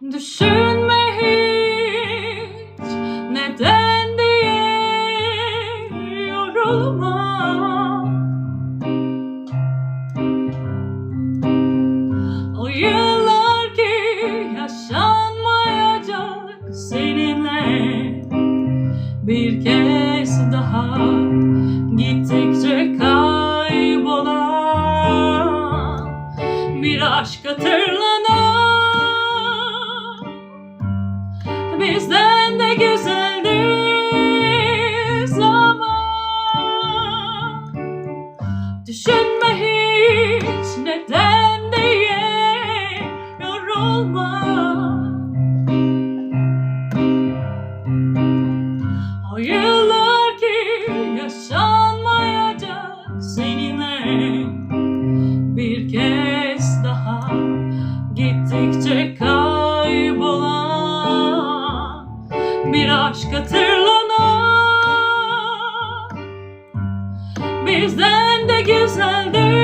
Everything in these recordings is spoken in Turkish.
Düşünme hiç. Neden diye yorulma O yıllar ki yaşanmayacak seninle. Bir kez daha gittikçe kaybolan Bir aşk hatırlanan Bizden de güzeldi zaman. Düşünme hiç neden Bir aşk hatırlanan Bizden de güzeldi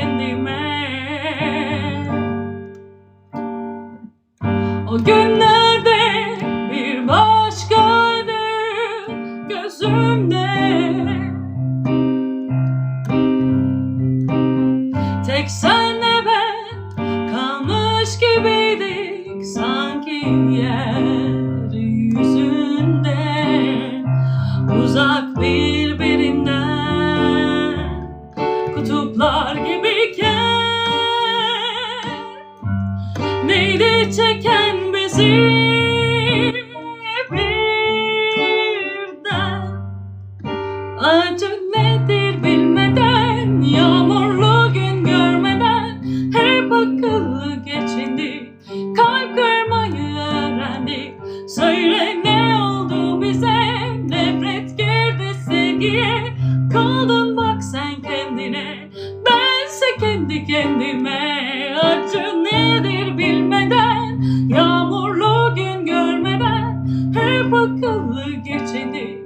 kendime. O günlerde bir başkaydı gözümde. Tek senle ben kalmış gibiydik sanki yeryüzünde. Uzak birbirinden kutuplar çeken bizi birden. Acı nedir bilmeden Yağmurlu gün görmeden Hep akıllı geçindik Kalp kırmayı öğrendik Söyle ne oldu bize? Nefret girdi sevgiye. Kaldın bak sen kendine. Bense kendi kendime görmeden